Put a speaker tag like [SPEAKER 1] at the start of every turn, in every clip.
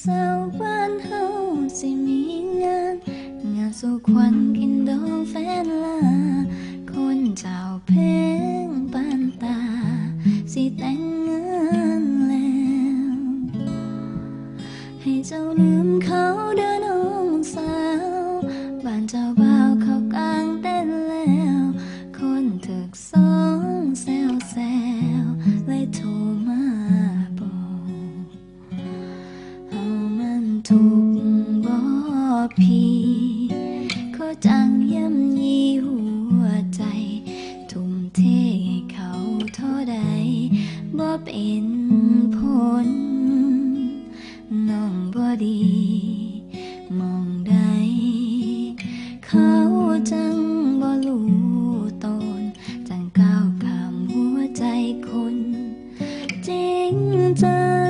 [SPEAKER 1] สาวบ้านเฮาสิมีงาน งานสู่ควันกินดองแฟนลา คนเจ้าเพลงปานตา สิแต่งงานแล้ว ให้เจ้าลืมเขาเด้อน้องสาว บ้านเจ้าบ่าวเขากางเต้น สุขบ่พีก็จังย่ำยีหัวใจ ทุ่มเทเขาเท่าใดบ่เป็นผลน้องบ่ดี มองได้ เขาจังบ่รู้ตน จังก้าวข้ามหัวใจคน จริงจัง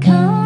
[SPEAKER 1] come.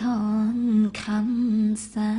[SPEAKER 1] ทอนคำสา